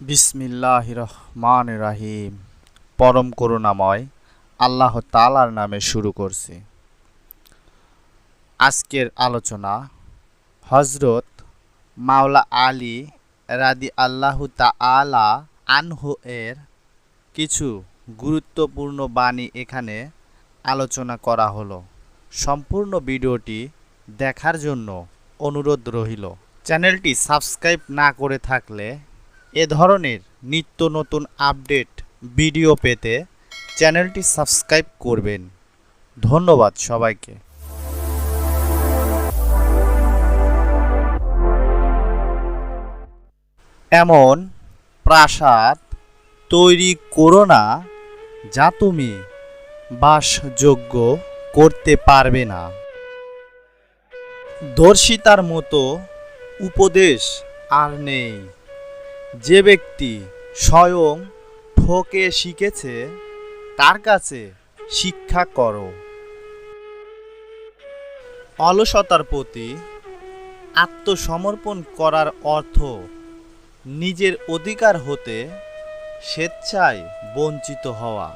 বিসমিল্লাহ রহমান রাহিম পরম করুণাময় আল্লাহ তালার নামে শুরু করছি। আজকের আলোচনা হজরত মাওলা আলী রাদি আল্লাহ তালা আনহু এর কিছু গুরুত্বপূর্ণ বাণী এখানে আলোচনা করা হলো। সম্পূর্ণ ভিডিওটি দেখার জন্য অনুরোধ রহিল চ্যানেলটি সাবস্ক্রাইব না করে থাকলে এ ধরনের নিত্য নতুন আপডেট ভিডিও পেতে চ্যানেলটি সাবস্ক্রাইব করবেন। ধন্যবাদ সবাইকে। এমন প্রাসাদ তৈরি করো না যা তুমি বাসযোগ্য করতে পারবে না। দর্শিতার মতো উপদেশ আর নেই। যে ব্যক্তি স্বয়ং ঠকে শিখেছে, তার কাছে শিক্ষা করো। অলসতার প্রতি আত্মসমর্পণ করার অর্থ নিজের অধিকার হতে স্বেচ্ছায় বঞ্চিত হওয়া।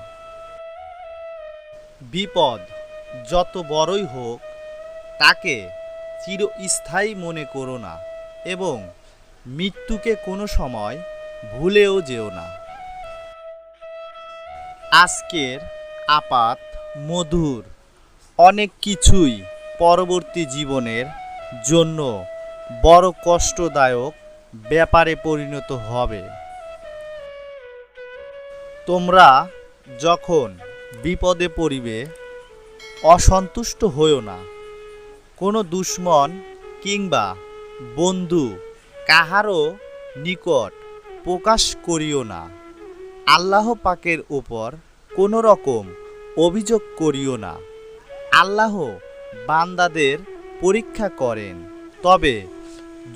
বিপদ যত বড়ই হোক, তাকে চিরস্থায়ী মনে করো না এবং মৃত্যুকে কোনো সময় ভুলেও যেও না। আজকের আপাত মধুর অনেক কিছুই পরবর্তী জীবনের জন্য বড় কষ্টদায়ক ব্যাপারে পরিণত হবে। তোমরা যখন বিপদে পড়িবে, অসন্তুষ্ট হইও না। কোনো দুশ্মন কিংবা বন্ধু কাহারও নিকট প্রকাশ করিও না। আল্লাহ পাকের উপর কোনো রকম অভিযোগ করিও না। আল্লাহ বান্দাদের পরীক্ষা করেন। তবে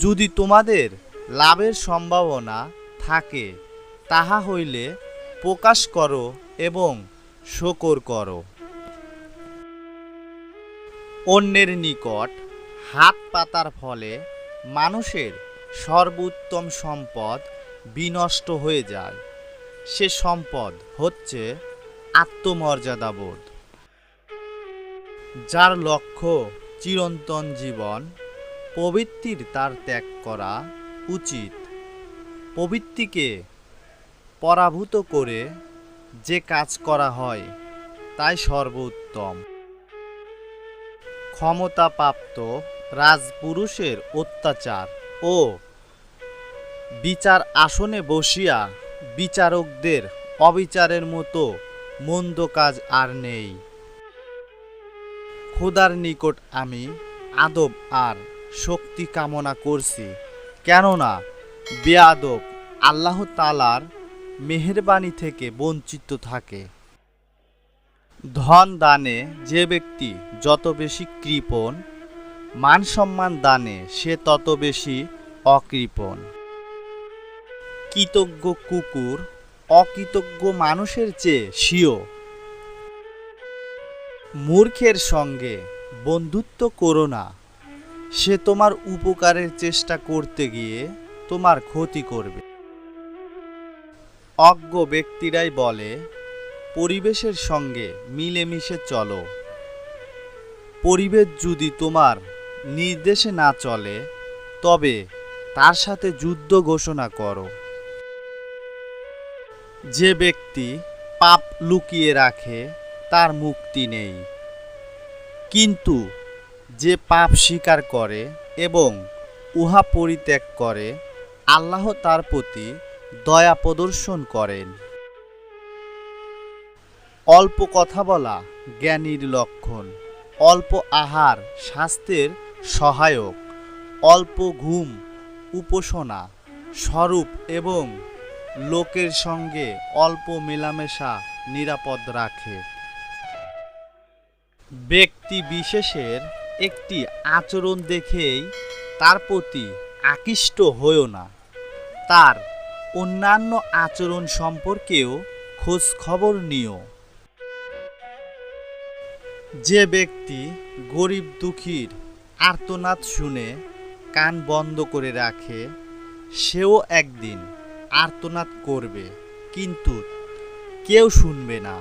যদি তোমাদের লাভের সম্ভাবনা থাকে, তাহা হইলে প্রকাশ করো এবং শকর করো। অন্যের নিকট হাত পাতার ফলে মানুষের সর্বোত্তম সম্পদ বিনষ্ট হয়ে যায়। সে সম্পদ হচ্ছে আত্মমর্যাদাবোধ। যার লক্ষ্য চিরন্তন জীবন, প্রবৃত্তির তার ত্যাগ করা উচিত। প্রবৃত্তিকে পরাভূত করে যে কাজ করা হয়, তাই সর্বোত্তম। ক্ষমতাপ্রাপ্ত রাজপুরুষের অত্যাচার। ও, বিচার আসনে বসিয়া বিচারকদের অবিচারের মতো মন্দ কাজ আর নেই। খোদার নিকট আমি আদব আর শক্তি কামনা করছি, কেননা বেয়াদব আল্লাহ তালার মেহেরবানি থেকে বঞ্চিত থাকে। ধন দানে যে ব্যক্তি যত বেশি কৃপণ মান সম্মান দানে সে তত বেশি অকৃপণ। কৃতজ্ঞ কুকুর অকৃতজ্ঞ মানুষের চেয়ে স্বীয়। মূর্খের সঙ্গে বন্ধুত্ব করো না। সে তোমার উপকারের চেষ্টা করতে গিয়ে তোমার ক্ষতি করবে। অজ্ঞ ব্যক্তিরাই বলে, পরিবেশের সঙ্গে মিলেমিশে চলো। পরিবেশ যদি তোমার নির্দেশে না চলে, তবে তার সাথে যুদ্ধ ঘোষণা করো। যে ব্যক্তি পাপ লুকিয়ে রাখে, তার মুক্তি নেই। কিন্তু যে পাপ স্বীকার করে এবং উহা পরিত্যাগ করে, আল্লাহ তার প্রতি দয়া প্রদর্শন করেন। অল্প কথা বলা জ্ঞানীর লক্ষণ। অল্প আহার, স্বাস্থ্যের সহায়ক, অল্প ঘুম, উপাসনা, স্বরূপ এবং লোকের সঙ্গে অল্প মেলামেশা নিরাপদ রাখে। ব্যক্তি বিশেষের একটি আচরণ দেখেই তার প্রতি আকৃষ্ট হয়েও না। তার অন্যান্য আচরণ সম্পর্কেও খোঁজ খবর নিও। যে ব্যক্তি গরিব দুঃখীর আর্তনাদ শুনে কান বন্ধ করে রাখে সেও একদিন আর্তনাদ করবে কিন্তু কেউ শুনবে না।